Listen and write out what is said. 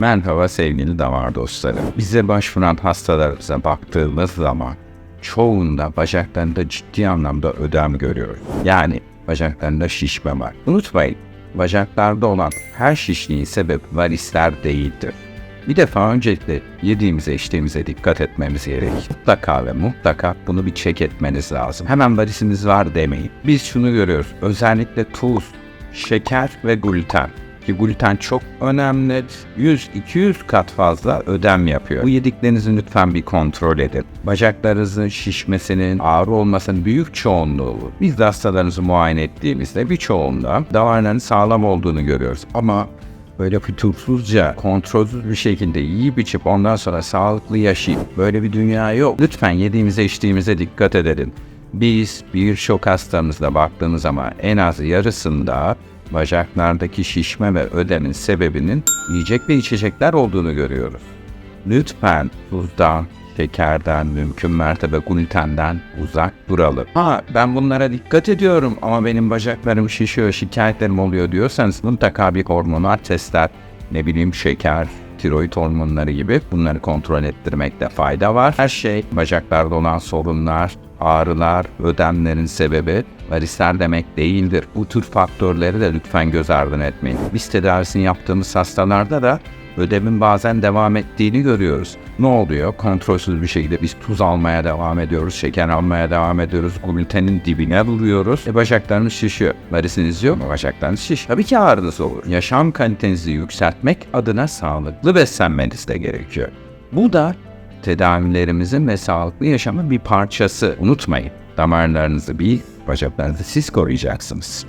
Merhaba sevgili damar dostları. Bize başvuran hastalarımıza baktığımız zaman çoğunda bacaklarında ciddi anlamda ödem görüyoruz. Yani bacaklarında şişme var. Unutmayın, bacaklarda olan her şişliğin sebebi varisler değildir. Bir defa öncelikle yediğimize içtiğimize dikkat etmemiz gerekir. Mutlaka ve mutlaka bunu bir çek etmeniz lazım. Hemen varisimiz var demeyin. Biz şunu görüyoruz. Özellikle tuz, şeker ve gluten. Ki gluten çok önemli. 100-200 kat fazla ödem yapıyor. Bu yediklerinizi lütfen bir kontrol edin. Bacaklarınızın şişmesinin, ağrı olmasının büyük çoğunluğu. Biz de hastalarınızı muayene ettiğimizde birçoğunda damarların sağlam olduğunu görüyoruz. Ama böyle fütursuzca, kontrolsüz bir şekilde yiyip içip ondan sonra sağlıklı yaşayıp böyle bir dünya yok. Lütfen yediğimize içtiğimize dikkat edelim. Biz birçok hastamızda baktığımız zaman en az yarısında bacaklardaki şişme ve ödemin sebebinin yiyecek ve içecekler olduğunu görüyoruz. Lütfen tuzdan, şekerden, mümkün mertebe glutenden uzak duralım. Ha ben bunlara dikkat ediyorum ama benim bacaklarım şişiyor, şikayetlerim oluyor diyorsanız mutlaka bir hormonal testler, ne bileyim şeker, tiroid hormonları gibi bunları kontrol ettirmekte fayda var. Her şey bacaklarda olan sorunlar, ağrılar, ödemlerin sebebi varisler demek değildir. Bu tür faktörleri de lütfen göz ardı etmeyin. Biz tedavisini yaptığımız hastalarda da ödemin bazen devam ettiğini görüyoruz. Ne oluyor? Kontrolsüz bir şekilde biz tuz almaya devam ediyoruz, şeker almaya devam ediyoruz, glutenin dibine vuruyoruz. E bacaklarımız şişiyor. Varisiniz yok mu? Bacaklarınız şiş. Tabii ki ağrınız olur. Yaşam kalitenizi yükseltmek adına sağlıklı beslenmeniz de gerekiyor. Bu da tedavilerimizin ve sağlıklı yaşamın bir parçası. Unutmayın. Damarlarınızı bir, bacaklarınızı siz koruyacaksınız.